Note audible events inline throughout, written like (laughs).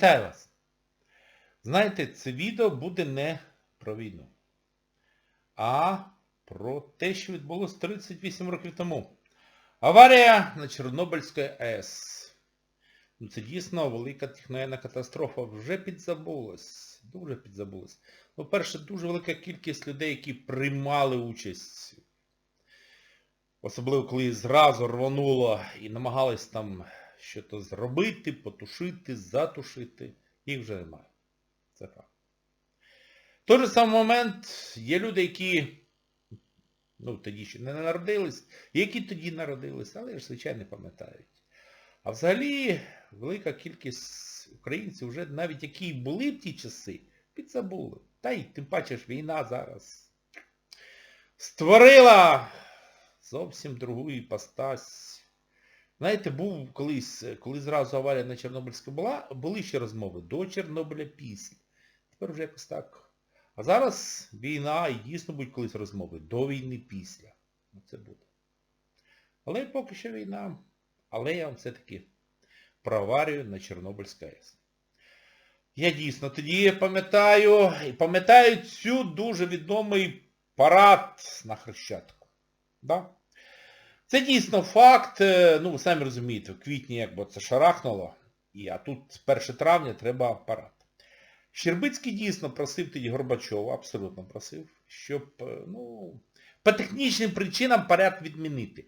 Вітаю вас! Знаєте, це відео буде не про війну, а про те, що відбулося 38 років тому. Аварія на Чорнобильській АЕС. Ну, Це дійсно велика техногенна катастрофа. Вже підзабулась. Дуже підзабулась. По-перше, дуже велика кількість людей, які приймали участь. Особливо, коли зразу рвануло і намагались там щось зробити, потушити, затушити. Їх вже немає. Це факт. В той же самий момент є люди, які ну, тоді ще не народились, які тоді народились, але ж, звичайно, не пам'ятають. А взагалі велика кількість українців вже навіть які були в ті часи, підзабули. Та й тим паче ж війна зараз створила зовсім другу іпостась. Знаєте, був колись, коли зразу аварія на Чорнобильську була, були ще розмови до Чорнобиля після. Тепер вже якось так. А зараз війна і дійсно будуть колись розмови. До війни після. Ну, Це буде. Але поки що війна. Але я вам все-таки про аварію на Чорнобильській АЕС. Я дійсно тоді пам'ятаю, і пам'ятаю цю дуже відомий парад на Хрещатику. Да? Це дійсно факт, е, ну ви самі розумієте, в квітні якби це шарахнуло, і, а тут 1 травня треба парад. Щербицький дійсно просив тоді Горбачова, абсолютно просив, щоб, е, ну, по технічним причинам поряд відмінити.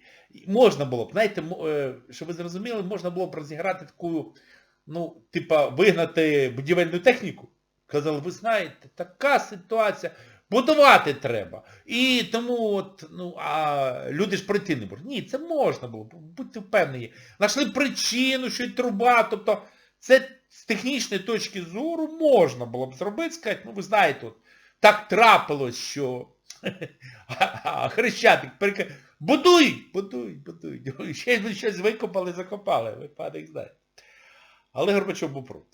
Можна було б, знаєте, е, щоб ви зрозуміли, можна було б розіграти таку, ну, типа, вигнати будівельну техніку. Казали, ви знаєте, така ситуація, будувати треба. І тому от, ну, а люди ж пройти не можуть. Ні, це можна було, будьте впевнені. Знайшли причину, що й труба, тобто це з технічної точки зору можна було б зробити, сказати, ну ви знаєте, от, так трапилось, що (laughs) Хрещатик перека... Будуй, будуй, будуй. (laughs) Ще щось викопали, закопали, випадок знаєте. Але Горбачов був проти.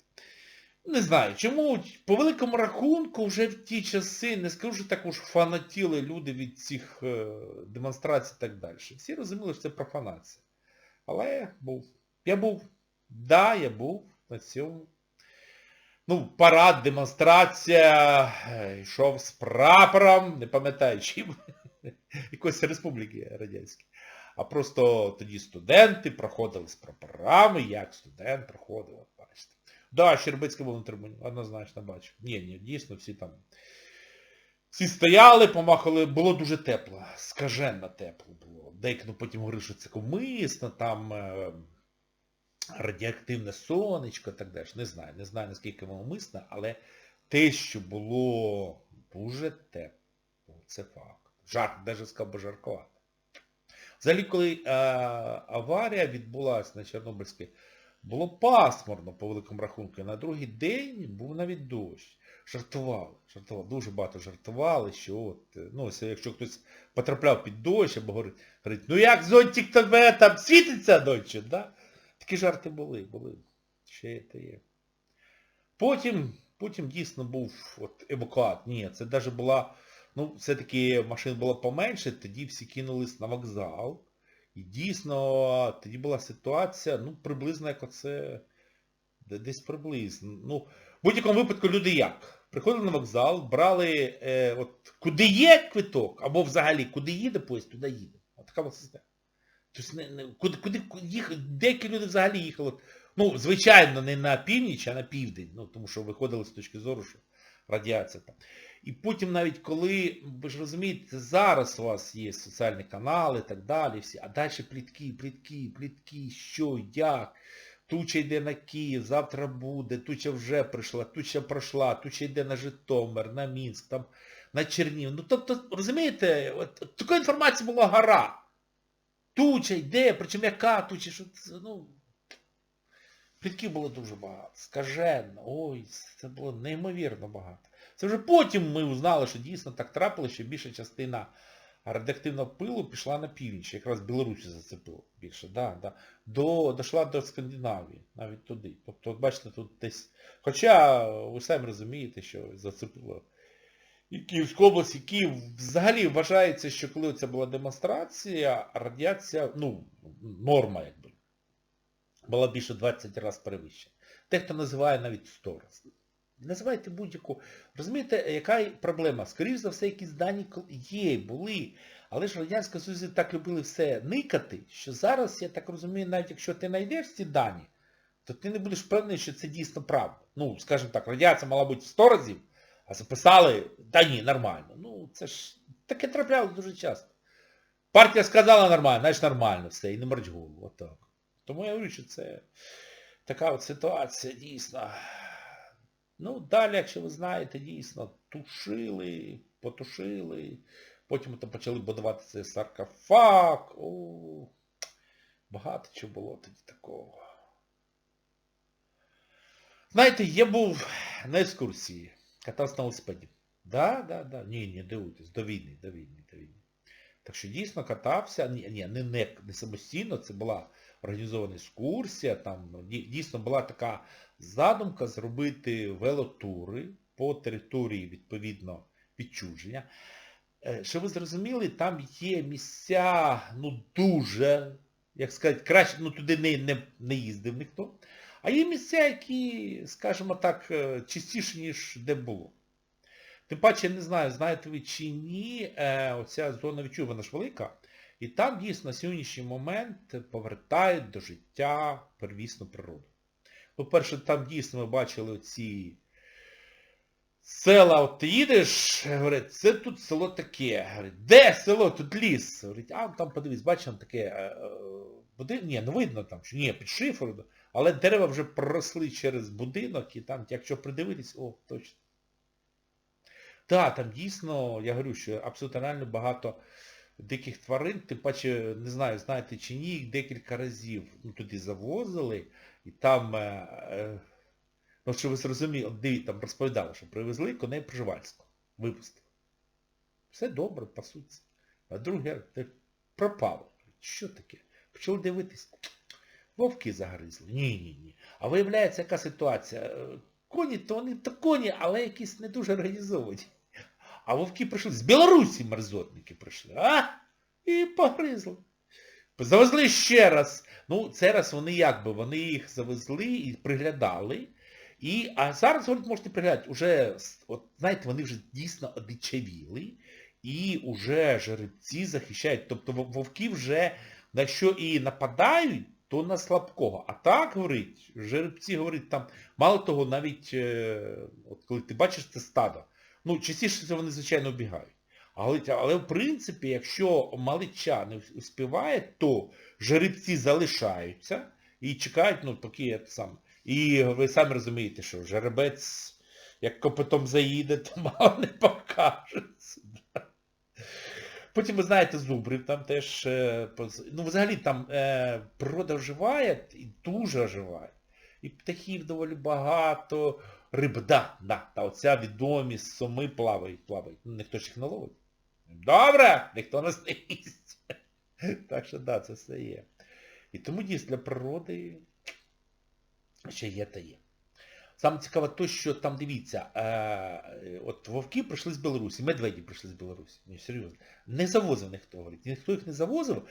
Не знаю, чому по великому рахунку вже в ті часи, не скажу, що також фанатіли люди від цих е, демонстрацій і так далі. Всі розуміли, що це профанація. Але був. Я був. Да, я був на цьому. Ну, парад, демонстрація, е, йшов з прапором, не пам'ятаю чим, (laughs) якоїсь республіки радянської. А просто тоді студенти проходили з прапорами, як студент проходив. Да, Щербицький був на трибуні, однозначно бачу. Ні, ні, дійсно, всі там. Всі стояли, помахали, було дуже тепло, скаженно тепло було. Деякі ну, потім говорили, що це комисно, там е, радіоактивне сонечко так далі. Не знаю, не знаю, наскільки воно мисно, але те, що було дуже тепло, це факт. Жарк, навіть сказав би жаркувато. Взагалі, коли е, аварія відбулася на Чорнобильській, було пасмурно по великому рахунку. І на другий день був навіть дощ. Жартували, жартували, дуже багато жартували, що от, е, ну, якщо хтось потрапляв під дощ, або говорить, говорить ну як зонтик тебе там світиться ночі, да? Такі жарти були, були. Ще це є. Потім, потім дійсно був от, евакуат. Ні, це навіть була, ну, все-таки машин було поменше, тоді всі кинулись на вокзал. І дійсно, тоді була ситуація, ну, приблизно як оце, де- десь приблизно. Ну, в будь-якому випадку люди як? Приходили на вокзал, брали, е, от, куди є квиток, або взагалі, куди їде поїзд, туди їде. От така була система. Тобто, не, не, куди, куди їх, деякі люди взагалі їхали, ну, звичайно, не на північ, а на південь, ну, тому що виходили з точки зору, що радіація там. І потім навіть коли, ви ж розумієте, зараз у вас є соціальні канали і так далі, всі, а далі плітки, плітки, плітки, що, як, туча йде на Київ, завтра буде, туча вже прийшла, туча пройшла, туча йде на Житомир, на Мінськ, там, на Чернів. Ну, тобто, розумієте, от такої інформації була гора. Туча йде, причому яка туча, що це, ну, плітків було дуже багато, скажено, ой, це було неймовірно багато. Це вже потім ми узнали, що дійсно так трапилося, що більша частина радіоактивного пилу пішла на північ, якраз Білорусі зацепило більше, да, да. До, дошла до Скандинавії, навіть туди. Тобто, бачите, тут десь... Хоча ви самі розумієте, що зацепило і Київську область, і Київ. Взагалі вважається, що коли це була демонстрація, радіація, ну, норма якби, була більше 20 разів перевищена. Дехто називає навіть сторос. Називайте будь-яку. Розумієте, яка проблема? Скоріше за все, якісь дані є, були. Але ж в Радянському Союзі так любили все никати, що зараз, я так розумію, навіть якщо ти знайдеш ці дані, то ти не будеш впевнений, що це дійсно правда. Ну, скажімо так, радіація мала бути в 100 разів, а записали, та ні, нормально. Ну, це ж таке трапляло дуже часто. Партія сказала нормально, значить нормально все, і не морч голову. Отак. Тому я говорю, що це така от ситуація дійсно. Ну, далі, якщо ви знаєте, дійсно, тушили, потушили, потім там почали будувати цей саркофаг. О, багато чого було тоді такого. Знаєте, я був на екскурсії, катався на велосипеді. Да, да, да. Ні, не дивуйтесь, до війни, до війни, до війни. Так що дійсно катався, ні, ні, не, не, не самостійно, це була організована екскурсія, там дійсно була така задумка зробити велотури по території, відповідно, відчуження. Е, Щоб ви зрозуміли, там є місця, ну, дуже, як сказати, краще, ну туди не, не, не їздив ніхто. А є місця, які, скажімо так, е, чистіше, ніж де було. Тим паче, я не знаю, знаєте ви чи ні, е, оця зона відчуження, вона ж велика. І там дійсно на сьогоднішній момент повертають до життя первісну природу. По-перше, там дійсно ми бачили оці села, от ти їдеш, говорить, це тут село таке. Говорить, де село? Тут ліс. Говорить, а там подивись, бачиш, там таке е, е, будинок, ні, ну видно там, що ні, під шифрою, але дерева вже проросли через будинок і там, якщо придивитись, о, точно. Так, там дійсно, я говорю, що абсолютно реально багато диких тварин, тим паче, не знаю, знаєте чи ні, їх декілька разів ну, туди завозили, і там, е, е, ну що ви зрозуміли, дивіться, там розповідали, що привезли коней Пржевальського, випустили. Все добре, пасуться. А другий пропало. Що таке? Почали дивитись. Вовки загризли. Ні, ні, ні. А виявляється, яка ситуація? Коні, то вони то коні, але якісь не дуже організовані. А вовки прийшли, з Білорусі мерзотники прийшли, а? І погризли. Завезли ще раз. Ну, це раз вони як би, вони їх завезли і приглядали. І, а зараз, говорить, можете приглядати, уже, от, знаєте, вони вже дійсно одичавіли, і вже жеребці захищають. Тобто вовки вже, якщо і нападають, то на слабкого. А так, говорить, жеребці, говорить, там, мало того, навіть, е, от коли ти бачиш це стадо, ну, частіше вони, звичайно, бігають. Але, але в принципі, якщо малича не успіває, то жеребці залишаються і чекають, ну, поки я сам. І ви самі розумієте, що жеребець, як копитом заїде, (laughs) то мало не покажеться. Потім, ви знаєте, зубрів там теж, е, ну взагалі там е, природа оживає і дуже оживає. І птахів доволі багато, риб, да, та оця відомість соми плавають, плавають. Ну, ніхто ж їх не ловить. Добре, ніхто не їсть. Так що да, це все є. І тому дійсно для природи ще є та є. Саме цікаве те, що там, дивіться, е, от вовки прийшли з Білорусі, медведі прийшли з Білорусі. Ні, серйозно. Не завозив ніхто, говорить. Ніхто їх не завозив.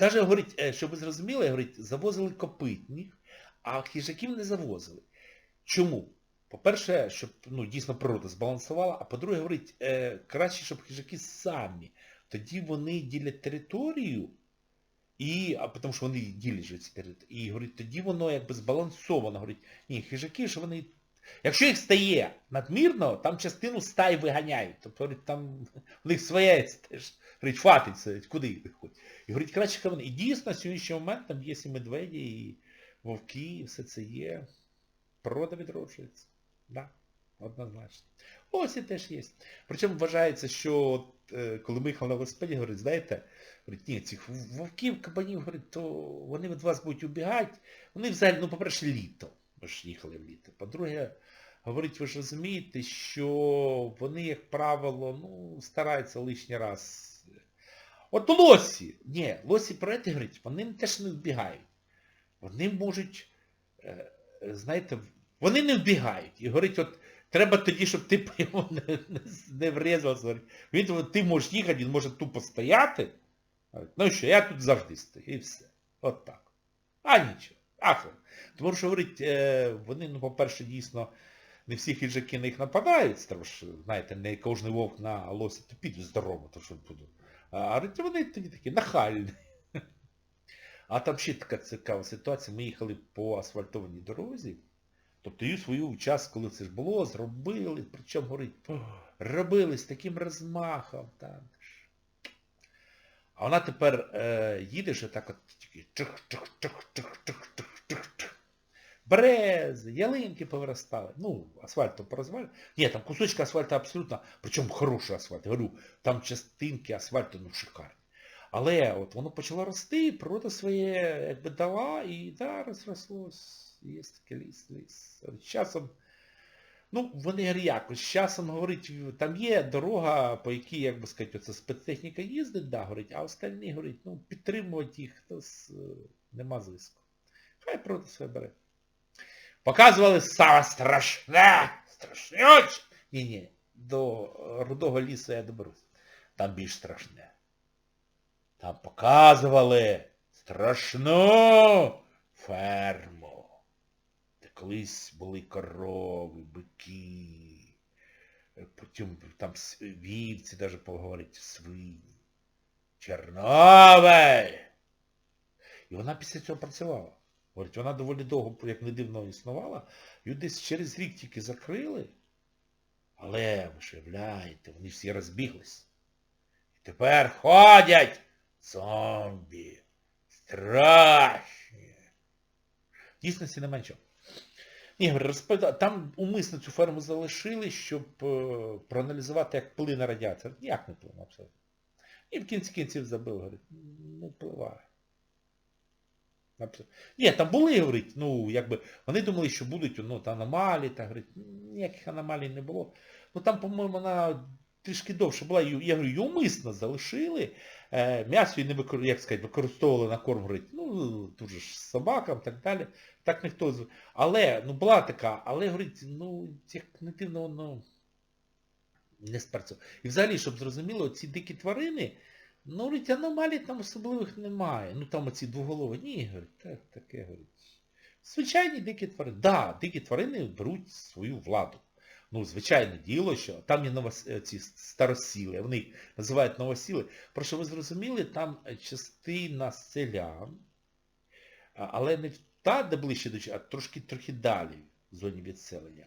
Навіть, говорить, е, щоб ви зрозуміли, говорить, завозили копитних, а хижаків не завозили. Чому? По-перше, щоб ну, дійсно природа збалансувала, а по-друге, говорить, е, краще, щоб хижаки самі. Тоді вони ділять територію, і, а тому що вони ділять ці території. І говорить, тоді воно якби збалансовано. Говорить, ні, хижаки, що вони... Якщо їх стає надмірно, там частину стай виганяють. Тобто, говорить, там (laughs) у них своя теж. Говорить, хватить куди їх виходить. І говорить, краще хай вони. І дійсно, на сьогоднішній момент там є і медведі, і вовки, і все це є. Природа відроджується. Да, однозначно. Ось і теж є. Причому вважається, що от, е, коли ми на велосипеді, говорить, знаєте, говорить, ні, цих вовків, кабанів, говорить, то вони від вас будуть убігати. Вони взагалі, ну, по-перше, літо. Ми ж їхали в літо. По-друге, говорить, ви ж розумієте, що вони, як правило, ну, стараються лишній раз. От лосі. Ні, лосі про говорить, вони теж не вбігають. Вони можуть, е, знаєте, вони не вбігають. І говорить, от треба тоді, щоб ти (laughs) йому не, не, не врізався. Він, ти можеш їхати, він може тупо стояти. Ну що, я тут завжди стою, і все. От так. А нічого. Ахли. Тому що говорить, е, вони, ну, по-перше, дійсно, не всі хижаки на них нападають, тому що, знаєте, не кожен вовк на лося тупіть здорово, то що буду. А говорить, вони тоді такі нахальні. (laughs) А там ще така цікава ситуація. Ми їхали по асфальтованій дорозі. Тобто її свою час, коли це ж було, зробили, причому говорить, робили з таким розмахом. Там. А вона тепер е, їде ще так от чих-чих-чих-чих-чих-чих-чих. Берези, ялинки повиростали. Ну, асфальту порозвалювали. Ні, там кусочки асфальту абсолютно, причому хороший асфальт. Я говорю, там частинки асфальту, ну, шикарні. Але от воно почало рости, природа своє якби дала і да, розрослось. Таке ліс, ліс. З часом, ну, вони якось, з часом, говорить, там є дорога, по якій, як би сказати, оце спецтехніка їздить, да, говорить, а остальні, говорить, ну, підтримувати їх, то з, нема зв'язку. Хай природа своє бере. Показували саме страшне, страшнюче. Ні-ні, до рудого лісу я доберусь. Там більш страшне. Там показували страшну ферму, колись були корови, бики, потім там вівці, навіть поговорить, свині, Чернове. І вона після цього працювала. Говорить, вона доволі довго, як не дивно, існувала. От десь через рік тільки закрили. Але, ви ж уявляєте, вони всі розбіглись. І тепер ходять зомбі. Страшні. Дійсності не менше. Ні, говорю, там умисно цю ферму залишили, щоб е, проаналізувати, як плине радіація. Як не плине абсолютно. І в кінці кінців забив, говорить, не впливає. Абсолютно. Ні, там були, говорить, ну, якби, вони думали, що будуть ну, аномалії, та, говорить, ніяких аномалій не було. Ну там, по-моєму, вона трішки довше була, я говорю, її умисно залишили, е, м'ясо її не викор... як сказати, використовували на корм, говорить, ну, дуже ж собакам, так далі. Так ніхто з... Але, ну, була така, але, говорить, ну, як не дивно, воно не спрацювало. І взагалі, щоб зрозуміло, ці дикі тварини, ну, говорить, аномалій там особливих немає. Ну, там оці двоголові. Ні, говорить, так, таке, говорить. Звичайні дикі тварини. Так, да, дикі тварини беруть свою владу. Ну, звичайне діло, що там є новос... е, ці старосіли, вони їх називають новосіли. Про що ви зрозуміли, там частина селян, але не та, де ближче до а трошки трохи далі в зоні відселення.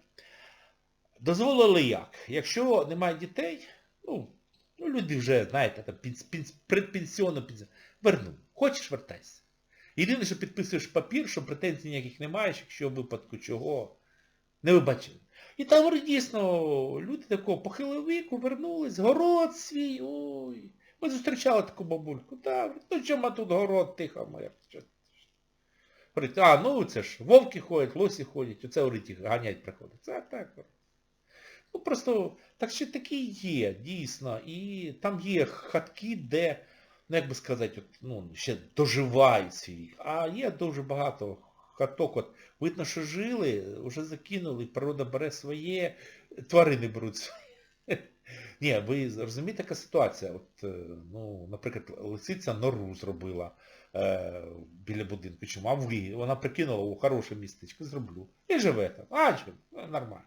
Дозволили як? Якщо немає дітей, ну, ну люди вже, знаєте, там пенс, пенс, предпенсіонно пенсіон, верну. Хочеш, вертайся. Єдине, що підписуєш папір, що претензій ніяких не маєш, якщо в випадку чого не вибачили. І там дійсно, люди такого похилого віку вернулись, город свій, ой. Ми зустрічали таку бабульку. Говорить, ну чому тут город тихо моя? Говорить, а, ну це ж вовки ходять, лосі ходять, оце говорить, їх ганять приходить. Це так. Ну просто, так що такі є, дійсно. І там є хатки, де, ну як би сказати, от, ну, ще доживають свій вік. А є дуже багато хаток, от, видно, що жили, вже закинули, природа бере своє, тварини беруть своє. (laughs) Ні, ви розумієте, яка ситуація? От, е, ну, наприклад, лисиця нору зробила е, біля будинку. Чому? А ви? Вона прикинула у хороше містечко, зроблю. І живе там. А що? Ну, Нормально.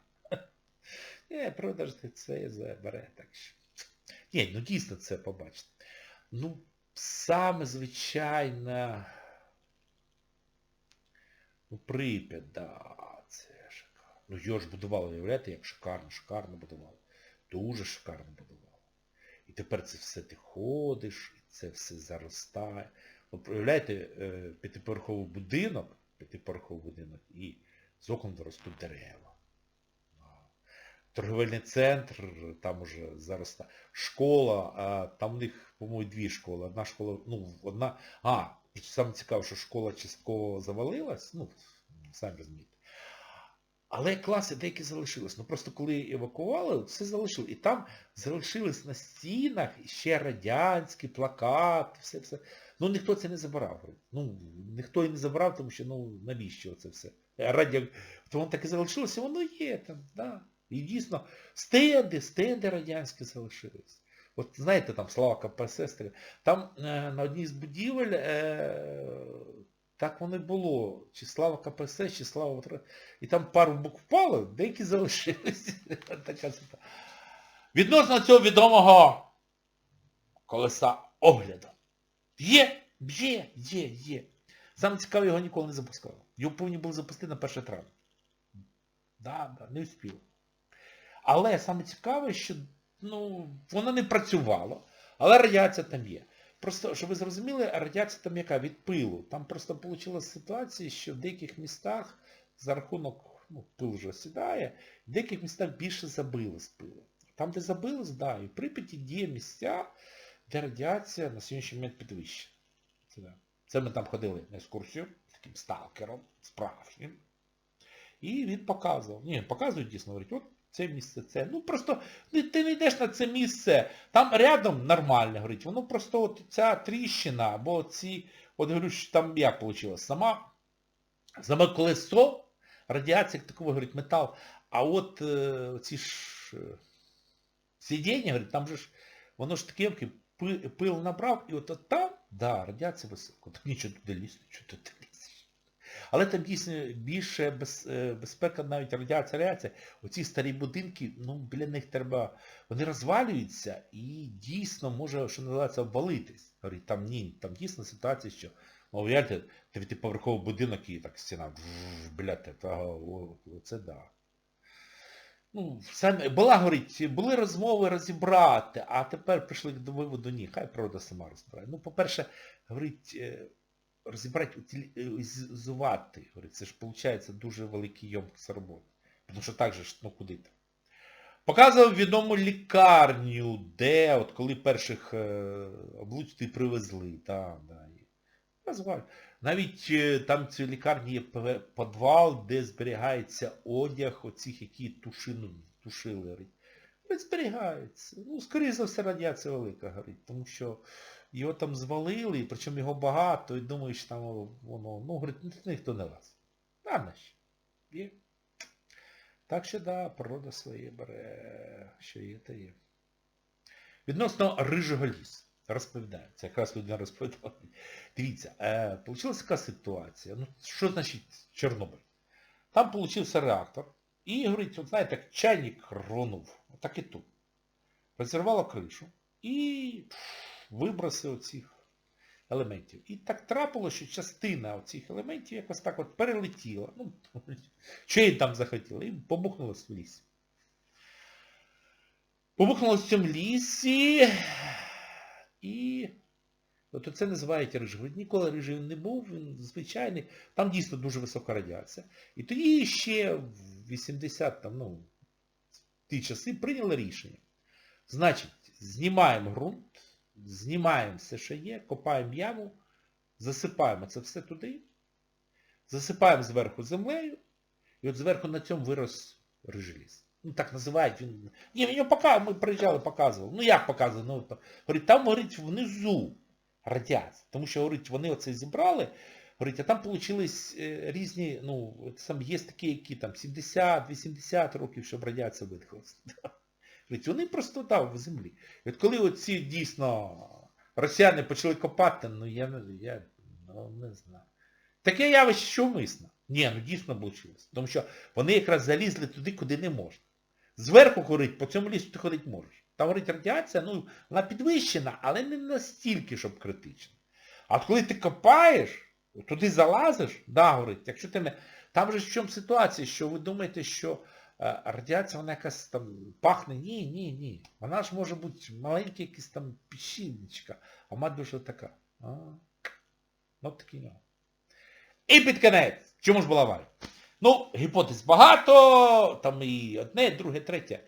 Ні, (laughs) природа ж це забере. Так що. Ні, ну дійсно це побачите. Ну, саме звичайно. Ну, Прип'ять, да, це шикарно. Ну, його ж будували, уявляєте, як шикарно, шикарно будували. Дуже шикарно будували. І тепер це все ти ходиш, і це все заростає. От уявляєте, е, п'ятиповерховий будинок, п'ятиповерховий будинок, і з окон ростуть дерева. Торговельний центр, там уже заростає. Школа, там у них, по-моєму, дві школи. Одна школа, ну, одна. А, саме цікаво, що школа частково завалилась, ну, самі розумієте. Але класи деякі залишились. Ну просто коли евакували, все залишилось. І там залишились на стінах ще радянські плакати, все все. Ну ніхто це не забирав. Ну, ніхто і не забрав, тому що ну навіщо це все? Радіо... То воно так і залишилося, воно є там, да. І дійсно, стенди, стенди радянські залишились. От знаєте, там слава КПСС, там е, на одній з будівель е, так воно й було. Чи слава КПСС, чи слава. І там пару букв впало, деякі залишились. (laughs) Відносно цього відомого колеса огляду. Є, є, є, є. Саме цікаве, його ніколи не запускали. Його повинні були запустити на 1 травня. Да, да, не успів. Але саме цікаве, що ну, воно не працювало, але радіація там є. Просто, щоб ви зрозуміли, радіація там яка? Від пилу. Там просто вийшла ситуація, що в деяких містах за рахунок, ну, пил вже сідає, в деяких містах більше забили з пилу. Там, де забили, да, і в Прип'яті є місця, де радіація на сьогоднішній момент підвищена. Це, ми там ходили на екскурсію таким сталкером, справжнім. І він показував. Ні, показують дійсно, говорить, от це місце, це. Ну просто ти, не йдеш на це місце, там рядом нормально, говорить, воно просто от ця тріщина, або ці, от говорю, що там як вийшло, сама, саме колесо, радіація, як такого, говорить, метал, а от е, ці ж е, сидіння, говорить, там же ж, воно ж таке, пил набрав, і от, от там, да, радіація висока, так нічого туди лізти, що туди. Але там дійсно більше без, е, безпека навіть радіація, радіація. Оці старі будинки, ну, біля них треба, вони розвалюються і дійсно може, що називається, обвалитись. Говорить, там ні, там дійсно ситуація, що, уявляєте, дев'ятиповерховий будинок і так стіна, блядь, це да. Ну, самі, була, говорить, були розмови розібрати, а тепер прийшли до виводу, ні, хай природа сама розбирає. Ну, по-перше, говорить, е, розібрати, утилізувати, це ж виходить дуже великий йомкість роботи. Тому що так же ж, ну куди там. Показував відому лікарню, де, от коли перших е, облучти привезли, там, да, і. Навіть е, там в цій лікарні є підвал, де зберігається одяг оцих, які тушину, тушили. Зберігається. Ну, скоріше за все, радіація велика, говорить, тому що його там звалили, причому його багато, і думаєш, там воно, ну, говорить, ніхто не лаз. На що? Є. Так що, да, природа своє бере, що є, то є. Відносно рижого лісу. Розповідаю. Це якраз людина розповідала. Дивіться, е, получилася така ситуація. Ну, що значить Чорнобиль? Там получився реактор. І, говорить, от знаєте, як чайник рвонув. Так і тут. Розірвало кришу. І виброси оцих елементів. І так трапилося, що частина оцих елементів якось так от перелетіла. Ну, (laughs) що їй там захотіло, і побухнулась в лісі. Побухнулась в цьому лісі. І от це називають рижий. Ніколи рижий не був, він звичайний. Там дійсно дуже висока радіація. І тоді ще в 80 там, ну, ті часи прийняли рішення. Значить, знімаємо ґрунт, знімаємо все, що є, копаємо яму, засипаємо це все туди, засипаємо зверху землею, і от зверху на цьому вирос рижий ліс. Ну так називають він. Ні, він пока, ми приїжджали, показували. Ну як показували? Ну, говорить, там, говорить, внизу радіація. Тому що, говорить, вони оце зібрали, говорить, а там вийшли різні, ну, там є такі, які там 70-80 років, щоб радіація видихалася. Вони просто там в землі. І от коли оці дійсно росіяни почали копати, ну я, я ну, не знаю. Таке явище, що вмисно. Ні, ну дійсно вийшло. Тому що вони якраз залізли туди, куди не можна. Зверху говорить, по цьому лісу ти ходити можеш. Там говорить радіація, ну, вона підвищена, але не настільки, щоб критична. А от коли ти копаєш, туди залазиш, да, говорить, якщо ти не... Там же в чому ситуація, що ви думаєте, що радіація, вона якась там пахне. Ні, ні, ні. Вона ж може бути маленька якась там піщиночка, а вона дуже така. От такий нюанс. І під кінець. Чому ж була аварія? Ну, гіпотез багато, там і одне, друге, третє.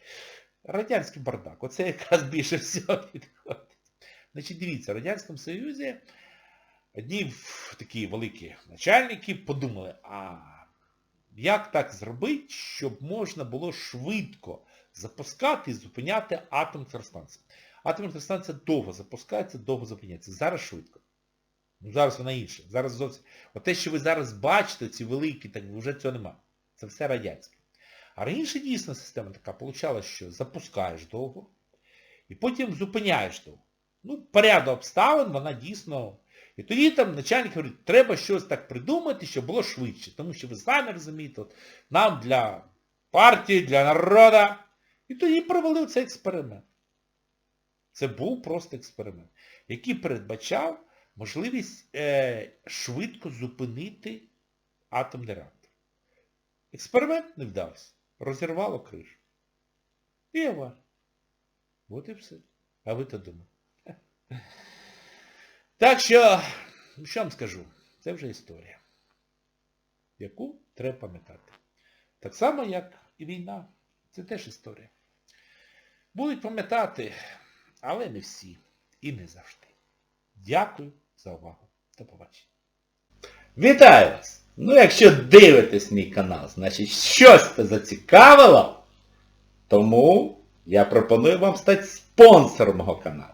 Радянський бардак. Оце якраз більше всього (laughs) підходить. Значить, дивіться, в Радянському Союзі одні такі великі начальники подумали, а як так зробити, щоб можна було швидко запускати і зупиняти атомні електростанції. Атомна електростанція довго запускається, довго зупиняється. Зараз швидко. Ну, зараз вона інша. Зараз зовсім... От те, що ви зараз бачите, ці великі, так вже цього нема. Це все радянське. А раніше дійсно система така получала, що запускаєш довго, і потім зупиняєш довго. Ну, по ряду обставин вона дійсно... І тоді там начальник говорить, треба щось так придумати, щоб було швидше. Тому що ви самі розумієте, от, нам для партії, для народу. І тоді провалив цей експеримент. Це був просто експеримент, який передбачав можливість е, швидко зупинити атомний реактор. Експеримент не вдався. Розірвало кришу. І аварія. От і все. А ви то думаєте. Так що, що вам скажу, це вже історія, яку треба пам'ятати. Так само, як і війна. Це теж історія. Будуть пам'ятати, але не всі. І не завжди. Дякую за увагу. До побачення. Вітаю вас! Ну, якщо дивитесь мій канал, значить щось зацікавило, тому я пропоную вам стати спонсором мого каналу.